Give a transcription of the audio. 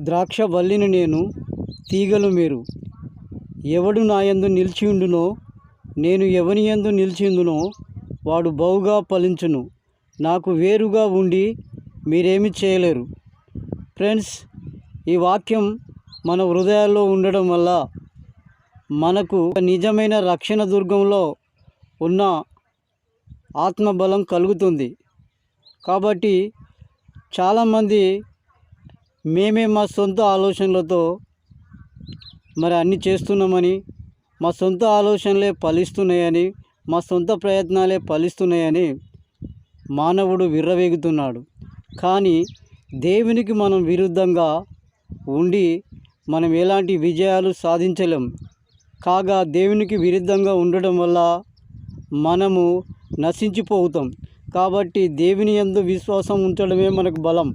ద్రాక్ష వల్లిని నేను తీగలు మీరు. ఎవడు నా యందు నిలిచియుండునో నేను ఎవని యందు నిలిచిందునో వాడు బహుగా ఫలించును. నాకు వేరుగా ఉండి మీరేమి చేయలేరు. ఫ్రెండ్స్ ఈ వాక్యం మన హృదయాల్లో ఉండడం వల్ల మనకు నిజమైన రక్షణ దుర్గంలో ఉన్న ఆత్మబలం కలుగుతుంది. కాబట్టి చాలామంది మేమే మా సొంత ఆలోచనలతో మరి అన్నీ చేస్తున్నామని మా సొంత ఆలోచనలే ఫలిస్తున్నాయని మా సొంత ప్రయత్నాలే ఫలిస్తున్నాయని మానవుడు విర్రవేగుతున్నాడు. కానీ దేవునికి మనం విరుద్ధంగా ఉండి మనం ఎలాంటి విజయాలు సాధించలేం. కాగా దేవునికి విరుద్ధంగా ఉండడం వల్ల మనము నశించిపోతాం. కాబట్టి దేవుని యందు విశ్వాసం ఉంచడమే మనకు బలం.